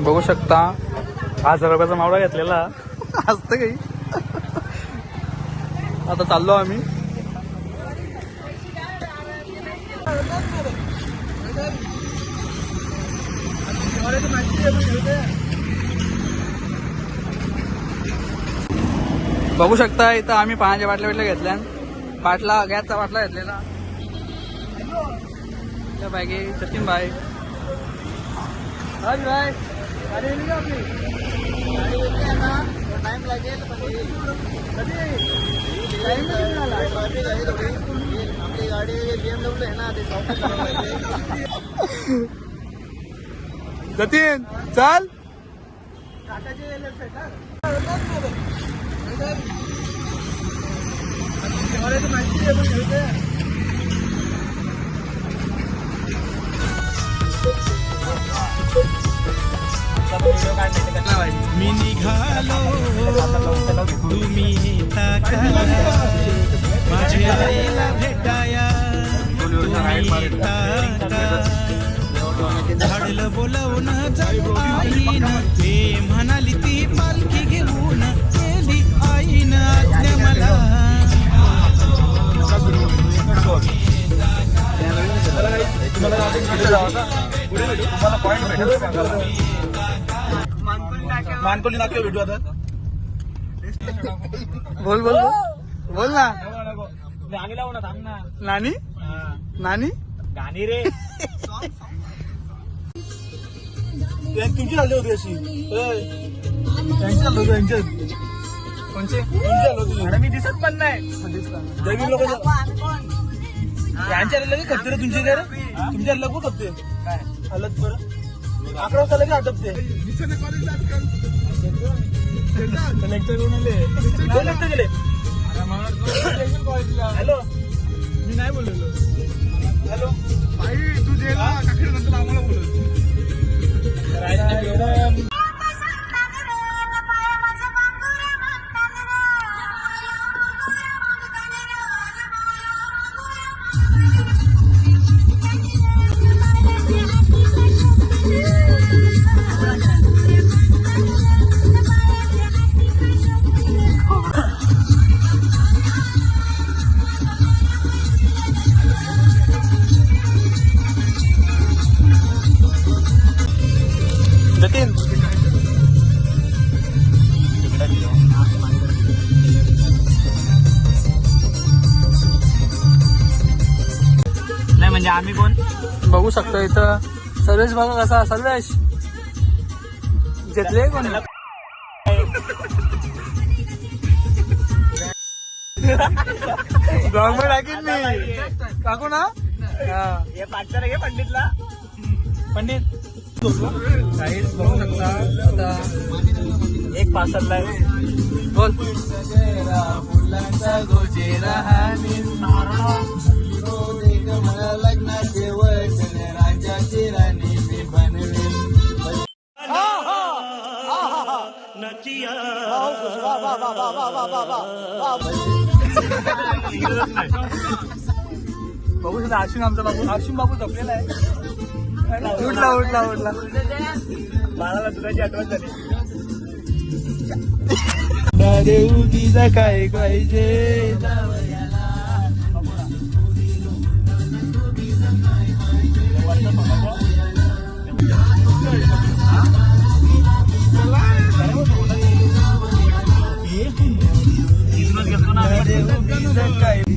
बघू शकता. हजार रुपयाचा मावळा घेतलेला. असतं काही. आता चाललो आम्ही. बघू शकता इथं आम्ही पाण्याच्या बाटल्या बिटल्या घेतल्या बाटला गॅसचा बाटला घेतलेला. त्या बागे सचिन भाई हाय भाई गाडी येईल का आपली टाइम लागेल पण येईल. Time झाला? आहे थोडी. येईल. आपली गाडी बीएमडब्ल्यू आहे ना ते जतीन चाल मी निघालो तुम्ही येता माझे आईला भेटाया तुम्ही झाडलं बोलवून जाऊ आईन ते म्हणाली ती पालखी घेऊन गेली आईन आज्ञा मला मानकोली नाक्या भेटू आता. बोल बोल बोल. ना. गाणी लावू ना थांब ना. नानी? नानी? गाणी रे. तुमची झाली होती अशी? होय. त्यांची झाली होती यांच्यात? कोणचे? मी दिसत पण नाही. लोक यांच्या लगे खपते रे तुमचे तुमच्या लग खपते काय? हलत बरं अकरा वाजता लगे आटपते लेक्चर करून आले. कोण लेक्चर गेले हॅलो मी नाही बोललेलो. हॅलो तू जे नंतर आम्हाला बोलत बघा कसा सर्वेश घेतले कोण? गव्हर्नमेंट टाकीन मी टाकू ना? हा. पाठचा घे पंडितला? पंडित. काहीच बघू शकता. आता एक पासला आहे. बोल. लग्नाचे बघू शकता आशिम आमचा बाबू आशिम बाबू झोपलेला आहे. उठला उठला उठला. बाळाला दुधाची आठवण झाली. देऊ तिचा काय पाहिजे? सर्वेश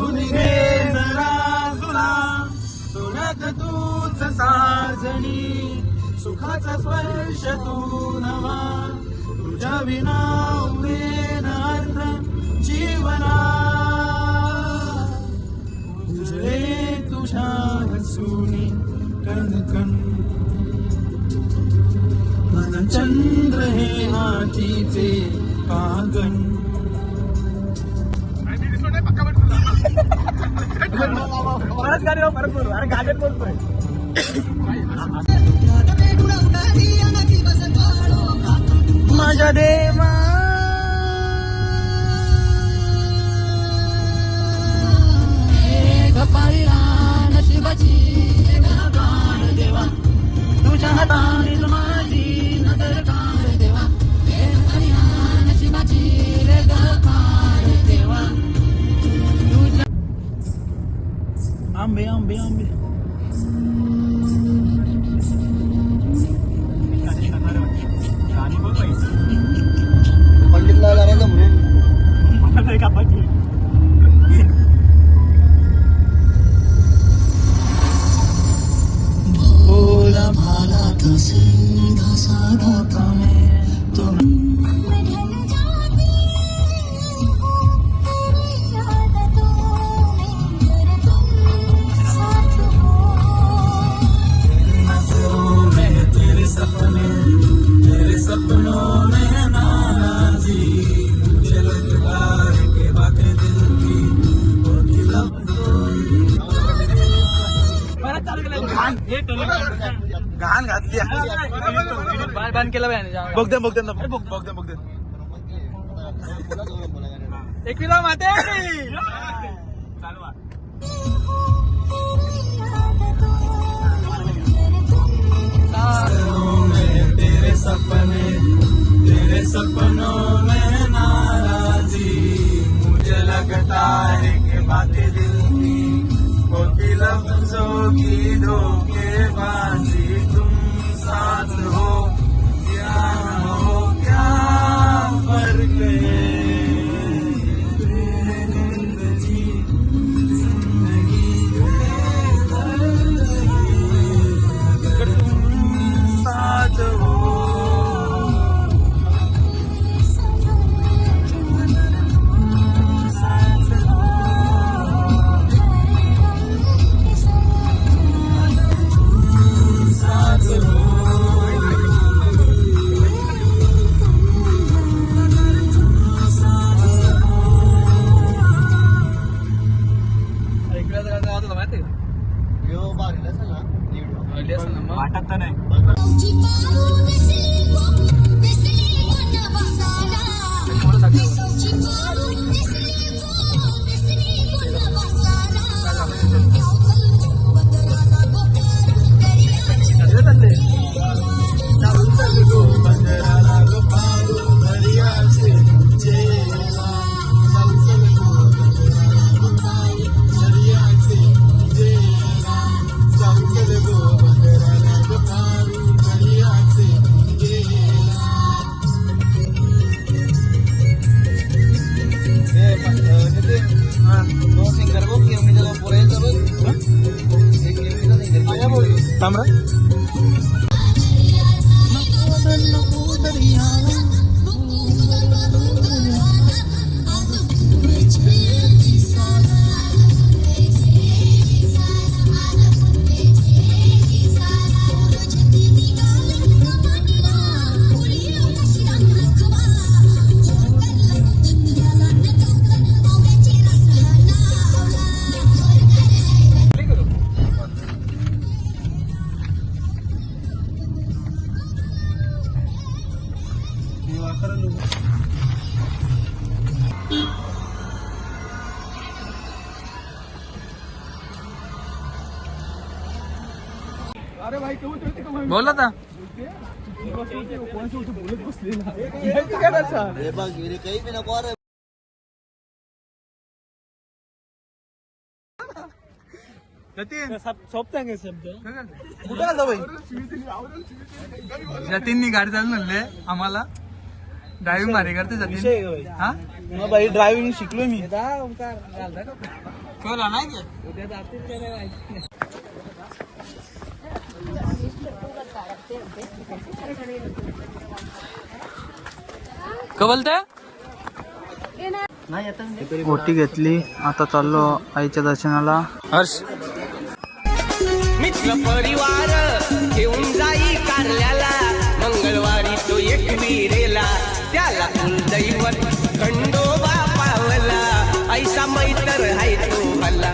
बांधून घे जरा तुला तोंडात तूच साजणी सुखाचा स्पर्श तू नवा. तुझ्या विना उरेन अर्थ जीवना. उजळे तुझ्या हसूनी कण मन चंद्र हे हातीचे पागण. परत गाडी हो, परत बोलू. अरे गाड्यात बोलतोय माझ्या देवा. तुझ्या हाताने माझी नजर का amém, amém, amém. बाय बंद केलं बाय बघ दे बघ दे बघ बघ दे। बघ दे एकविरा माते। चालू आहे. तेरी सपने तेरे सपनों में नाराजी मुझे लगता है कि बातें दिल की होती लफ्जों की धोखेबाजी साथ हो क्या न हो क्या फर्क है? अं, नितीन, तो सिंगर बघ केवणीचा तो पोरायचा बघ एक केवणीचा सिंगर बघ. थांब रे. Play जतीननी गाडी चालू म्हणले आम्हाला. ड्रायव्हिंग भारी करते जतीन. हा? मग बाई ड्रायव्हिंग शिकलो मी. केवढा नाही का? का बोलते? घेतली. आता चाललो आईच्या दर्शनाला. हर्ष. मित्र परिवार घेऊन जाई कारल्याला मंगळवारी तो एक विरेला. त्याला कुलदैवत खंडोबा पावला. ऐसा मैतर हाय तो भला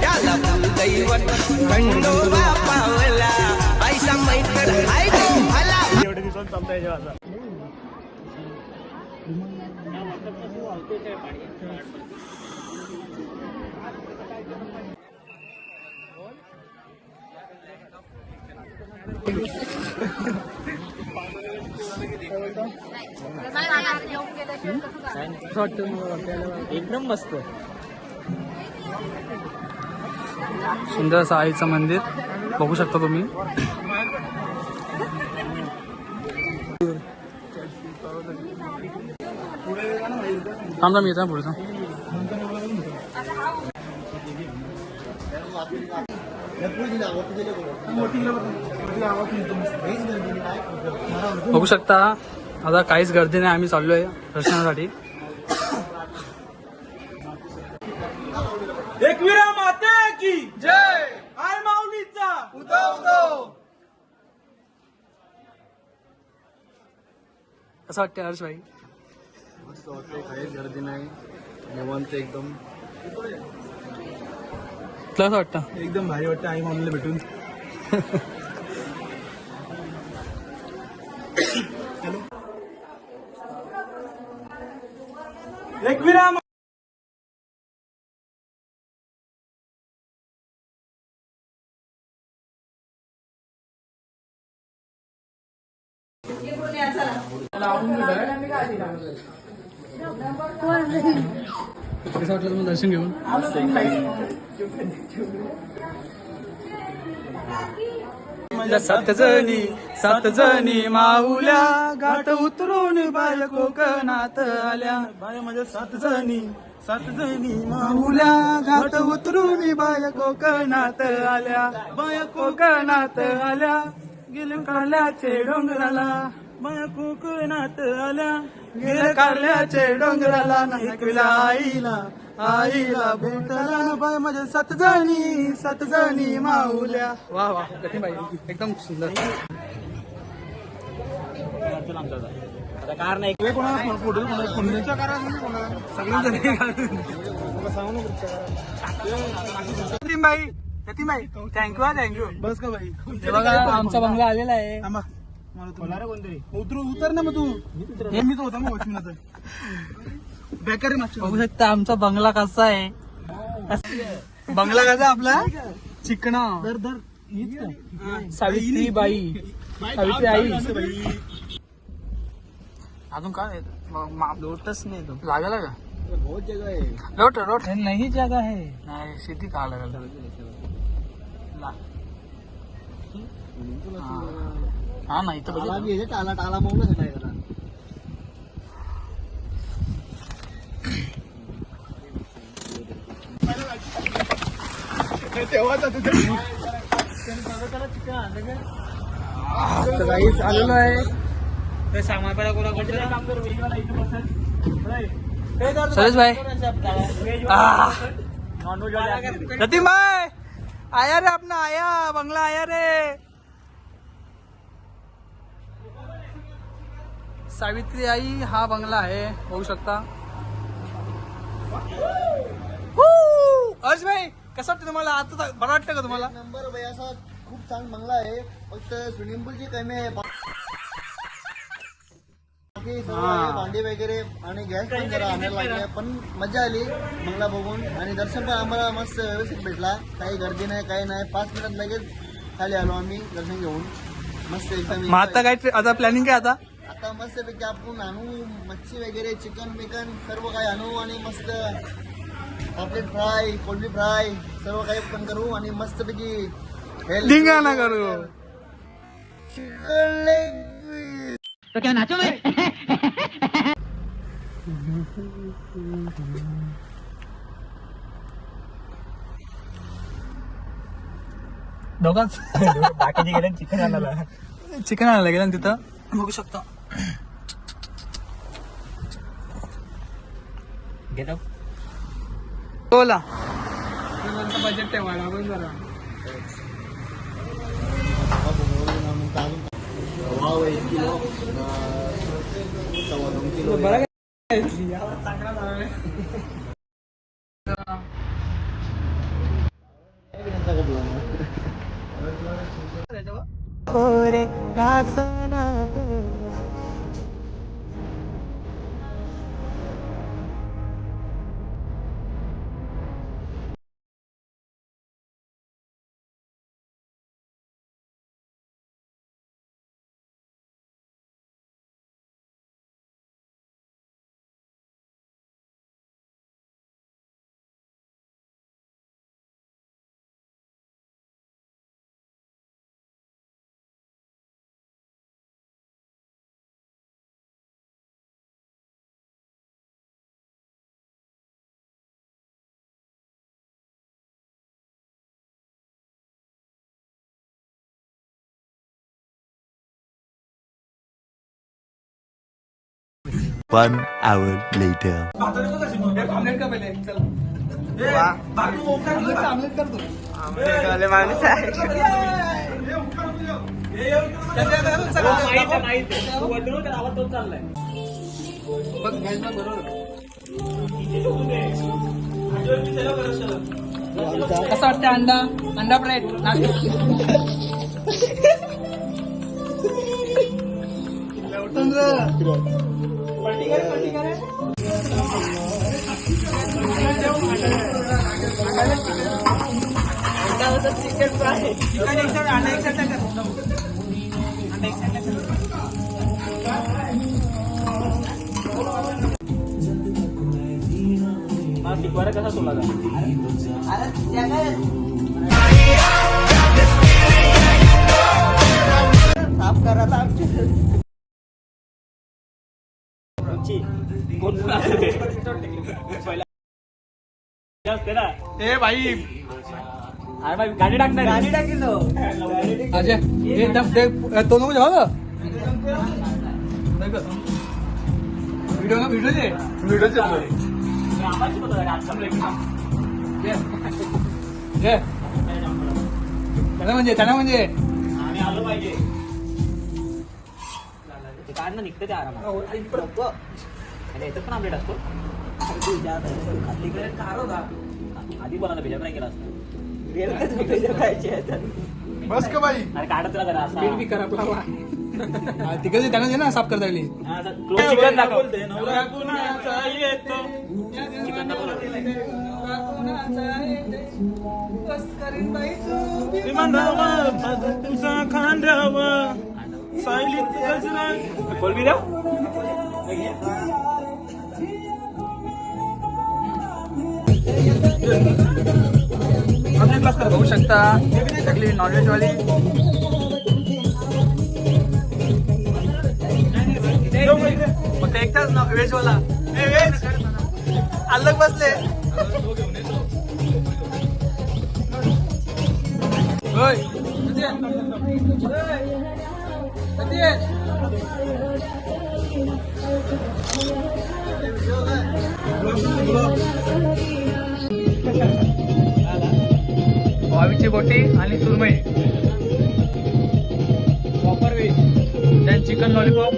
त्याला कुलदैवत खंडोबा पावला. ऐसा मैतर हाय तो भला एवढे दिवसात चालतंय जेव्हा एकदम मस्त. सुंदर असं आईचं मंदिर. बघू शकता तुम्ही. थांबा मी येतो पुढचा. बघू शकता आता काहीच गर्दी नाही आम्ही चाललोय दर्शनासाठी. एकविरा माते की जय! आय माऊलीचा! कसं वाटतं हर्ष भाई? मस्त वाटते काहीच गर्दी नाही. निवांत एकदम. कसं वाटतं? एकदम भारी वाटतं आई माऊलीला भेटून. एकविरा मा- वाटलं तुम्हाला दर्शन घेऊन. सात जणी सात जणी माऊल्या घाट उतरून बाय कोकणात आल्या. बाय माझ्या म्हणजे सात जणी सात जणी माऊल्या घाट उतरून बाय कोकणात आल्या. बाय कोकणात आल्या गेले काल्याचे डोंगराला. बाय कोकणात आल्या गेले काल्याचे डोंगराला. नायकविला आईला आईला भेटला ना बाय माझ्या सात जणी सात जणी माऊल्या. वा वा कठीण बाई एकदम सुंदर. आता कार नाही. कोणाला कार बाई यतीम बाई. थँक्यू हा थँक्यू बस का बाई. बघा आमचा बंगला आलेला आहे. कोणतरी? उतरू उतर ना मग तू. हे मी तो होता मग वॉचमॅन बेकारी मागच्या बघू शकता आमचा बंगला कसा आहे. बंगला कसा आपला? चिकणा धर धर हीच का? सावित्री बाई. सावित्री आई. अजून काय लोटच नाही तो. लागला का? बहुत जगह आहे. लोट लोट. नाही जागा है नाही शेती का लागल? हा नाही तर टाला आहे टाला नाही काहीच आलेलो आहे. सुरेश भाई. जतीन भाई! आया रे अपना आया. बंगला आया रे. सावित्री आई हा बंगला आहे. बघू शकता. हर्ष भाई! कसं वाटतं तुम्हाला? आता बरं वाटतं का तुम्हाला? नंबर भाई असा खूप छान बंगला आहे. फक्त स्विमिंग पूलची कमी आहे. बाकी सर्व आहे, भांडी वगैरे आणि गॅस पण जरा आणायला लागले पण मजा आली बंगला बघून. आणि दर्शन पण आम्हाला मस्त व्यवस्थित भेटला. काही गर्दी नाही काही नाही. पाच मिनिटात लगेच खाली आलो आम्ही दर्शन घेऊन. मस्त एकदम मग आता काय आता प्लॅनिंग काय आता? आता मस्त पैकी आपण आणू मच्छी वगैरे चिकन बिकन सर्व काही आणू आणि मस्त पॉपलेट फ्राय कोलबी फ्राय सर्व काही पण करू आणि मस्तपैकी healthy- धिंगाणा करू. दोघांच. बाकीचे गेले चिकन आणायला. चिकन आणायला गेलं ना तिथं? बघू शकतो. बोला. बजेट ठेवायला आपण जरा. वाव एक किलो अं, सव्वा दोन किलो बरं One hour later. ऑमलेट का पहिले चल ऑमलेट कर तू माणूस कसं वाटतं अंडा अंडा ब्रेड शिकवायला कसा तुला साफ ना. ए भाई अरे बाई गाडी टाकणार गाडी टाकील अजय देख तो नको जाऊ व्हिडिओ ना व्हिडिओ दे. व्हिडिओ त्यांना म्हणजे त्यांना म्हणजे. आम्ही आलो पाहिजे. ते काढ ना निघतं ते आरामात. आणि याच्यात पण अपडेट असतो. तिकडे कार होता. आधी बोला भेजा नाही केला असता. बस का बाई? अरे काढत राहा जरा असा. बीट बी करा आपला तिकडे त्यांना दे ना साफ करता येईल हा, आता close चिकन दाखव. चिकन दाखव. कोलबी देऊ बघू शकता. सगळी नॉनव्हेज वाली. फक्त एकटाच व्हेज वाला. अलग बसले. होय. आहे? आणि सुरमई whopper veg then chicken lollipop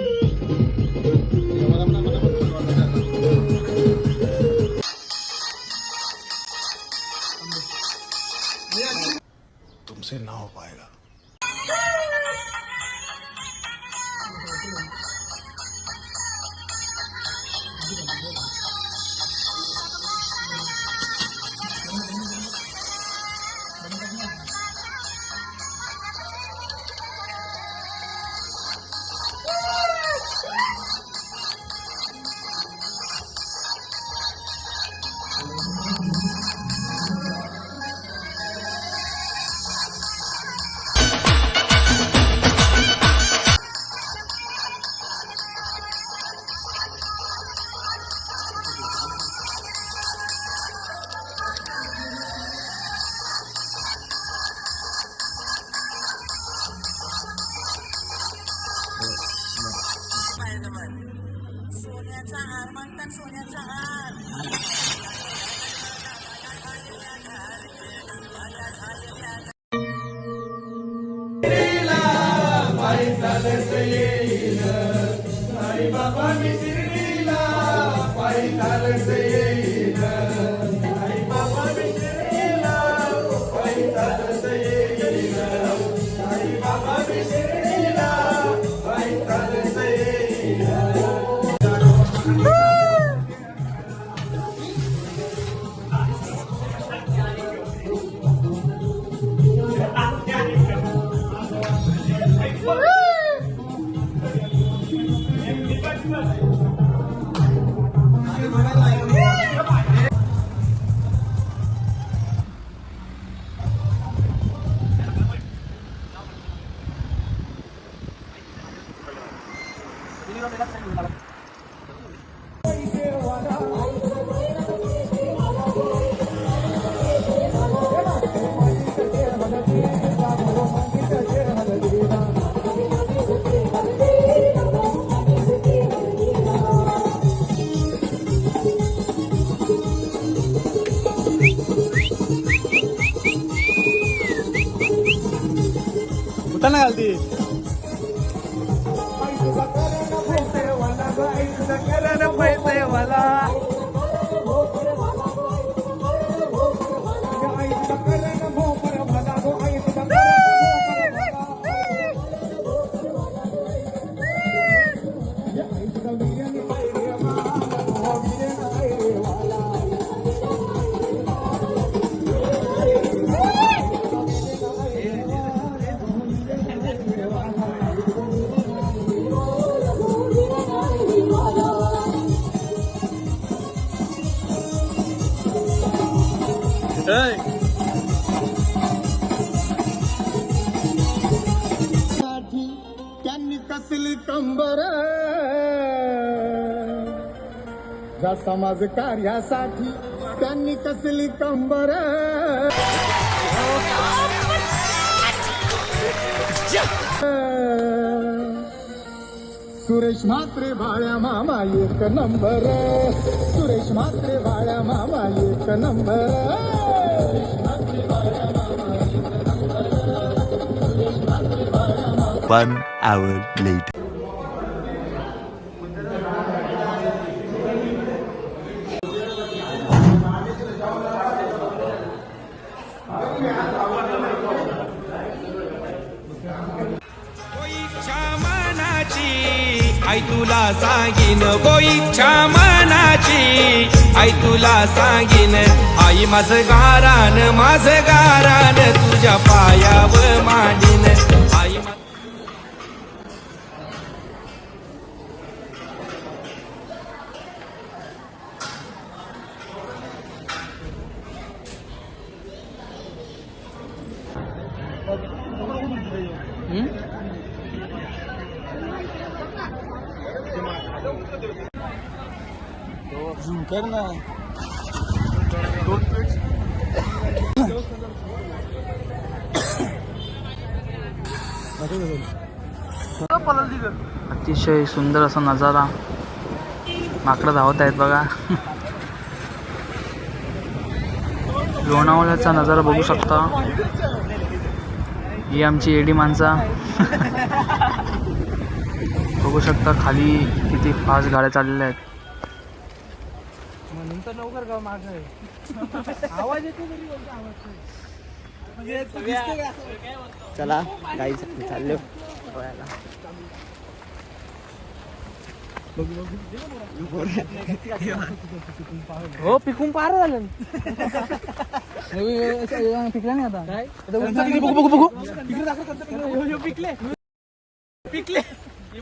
समाज कार्यासाठी त्यांनी कसली कंबर? सुरेश म्हात्रे बाळ्या मामा एक नंबर. सुरेश म्हात्रे बाळ्या मामा एक नंबर. One hour later. तुला सांगीन गो इच्छा मनाची. आई तुला सांगीन आई माझ गारान माझ गारान तुझ्या पायावर मांडी आई मा- कर ना अतिशय सुंदर असा नजारा माकडं धावत आहेत बघा. लोणावळ्याचा नजारा बघू शकता. ही आमची एडी माणसा. बघू शकता खाली किती फास्ट गाड्या चाललेल्या आहेत. नंतर लवकर गाव माग आवाज येतो तरी बोलतो आवाज चला काही चाललो. हो पिकून पार झालं. पिकला नाही आता? काय? बघू बघू बघू. इकडे दाखव कोणतं पिकलं. ह्यो- ह्यो पिकले. पिकले. हे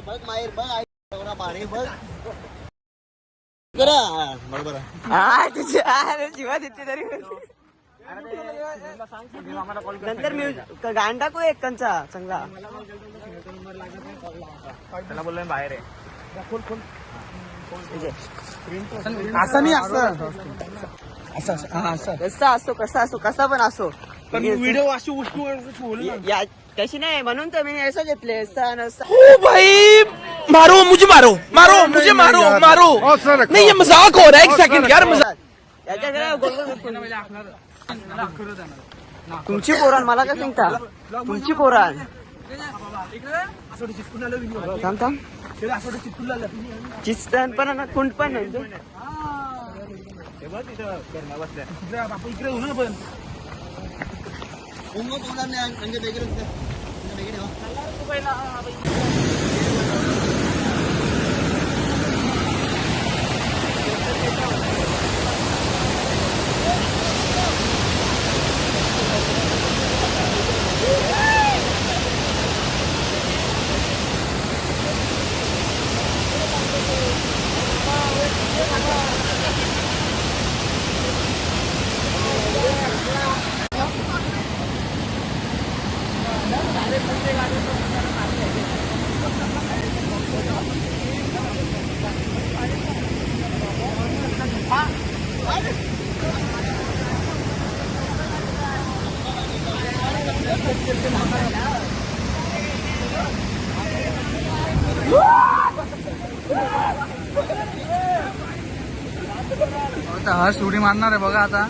बघ माहेर बघ आई एवढा पाणी बघ करा बरोबर आहे. नंतर मी गाण टाकू एक कंचा चांगला त्याला बोललोय बाहेर आहे असं नाही असं. असं असं. हा असं. कसा असो कसा असो कसा पण असो. पण व्हिडिओ अशी या- या तशी नाही म्हणून तर मी असं घेतले. असा नसा ओ भाई मारो मुझे मारो मारो मुझे मारो मारो. नहीं ये मजाक हो रहा है एक सेकंड यार मजाक. तुमची पोरान मला काय सांगता तुमची पोरान थांब थांब. चिस्तन पण ना कुंड पण आहे. इकडे होऊ पण उंग नाही म्हणजे हा शिवडी मारणार आहे बघा आता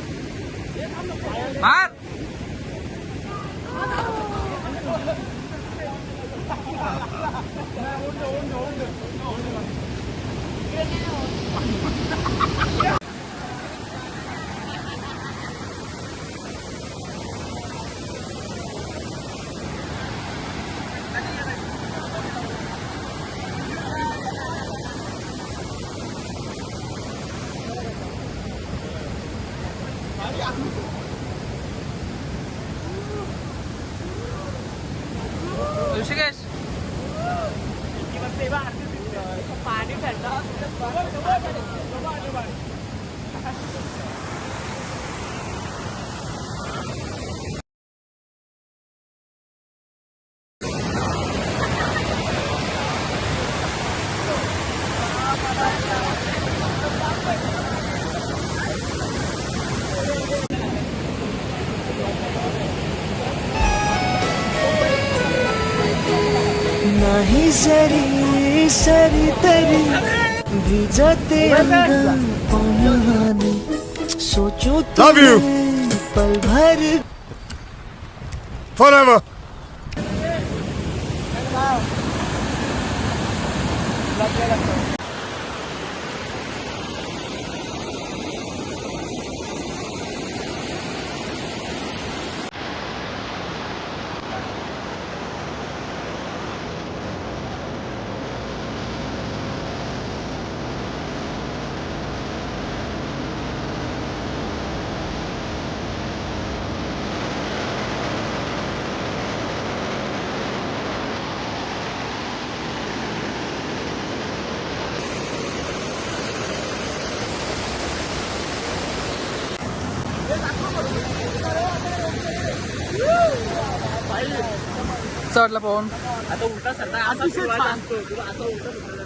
Yahoo! सरी सरी तरी भिजते अंग पानी सोचो Love you. पल भर Forever. चढला पाहून. आता उलटा सरता अतिशय छान.